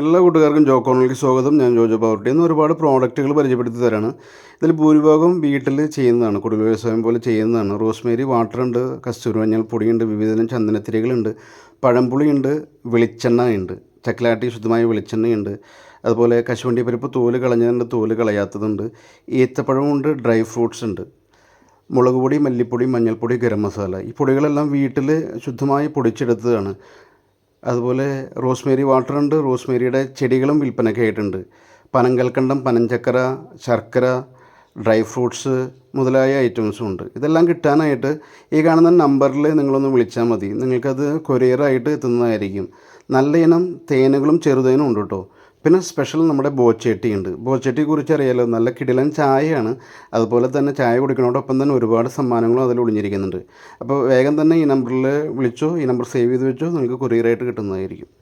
എല്ലാ കൂട്ടുകാർക്കും ജോ സ്വാഗതം. ഞാൻ ജോജോ പവർട്ടി എന്ന് ഒരുപാട് പ്രോഡക്റ്റുകൾ പരിചയപ്പെടുത്തി തരാണ്. ഇതിൽ ഭൂരിഭാഗം വീട്ടിൽ ചെയ്യുന്നതാണ് കുടുംബ വ്യവസായം പോലെ ചെയ്യുന്നതാണ്. റോസ്മേരി വാട്ടർ ഉണ്ട് കസ്തൂരി മഞ്ഞൾ പൊടിയുണ്ട് വിവിധതരം ചന്ദനത്തിരികളുണ്ട് പഴംപുളിയുണ്ട് വെളിച്ചെണ്ണ ഉണ്ട് ചക്കലാട്ടി ശുദ്ധമായ വെളിച്ചെണ്ണയുണ്ട് അതുപോലെ കശുവണ്ടി പരിപ്പ് തോൽ കളഞ്ഞതുണ്ട് തോൽ കളയാത്തതുണ്ട് ഈത്തപ്പഴമുണ്ട് ഡ്രൈ ഫ്രൂട്ട്സ് ഉണ്ട് മുളക് പൊടി മല്ലിപ്പൊടി മഞ്ഞൾപ്പൊടി ഗരം മസാല. ഈ പൊടികളെല്ലാം വീട്ടിൽ ശുദ്ധമായി പൊടിച്ചെടുത്തതാണ്. അതുപോലെ റോസ്മേരി വാട്ടർ ഉണ്ട് റോസ്മേരിയുടെ ചെടികളും വിൽപ്പനയ്ക്ക് ആയിട്ടുണ്ട്. പനങ്കൽക്കണ്ടം പനഞ്ചക്കര ശർക്കര ഡ്രൈ ഫ്രൂട്ട്സ് മുതലായ ഐറ്റംസും ഉണ്ട്. ഇതെല്ലാം കിട്ടാനായിട്ട് ഈ കാണുന്ന നമ്പറിൽ നിങ്ങളൊന്ന് വിളിച്ചാൽ മതി. നിങ്ങൾക്കത് കൊറിയറായിട്ട് എത്തുന്നതായിരിക്കും. നല്ല ഇനം തേനുകളും ചെറുതേനും ഉണ്ട് കേട്ടോ. പിന്നെ സ്പെഷ്യൽ നമ്മുടെ ബോച്ചേട്ടി ഉണ്ട്. ബോച്ചേട്ടിയെ കുറിച്ച് അറിയാലോ? നല്ല കിടിലൻ ചായയാണ്. അതുപോലെ തന്നെ ചായ കുടിക്കുന്നതോടൊപ്പം തന്നെ ഒരുപാട് സമ്മാനങ്ങളും അതിൽ ഒളിഞ്ഞിരിക്കുന്നുണ്ട്. അപ്പോൾ വേഗം തന്നെ ഈ നമ്പറിൽ വിളിച്ചോ ഈ നമ്പർ സേവ് ചെയ്ത് വെച്ചോ നിങ്ങൾക്ക് കൊറിയറായിട്ട് കിട്ടുന്നതായിരിക്കും.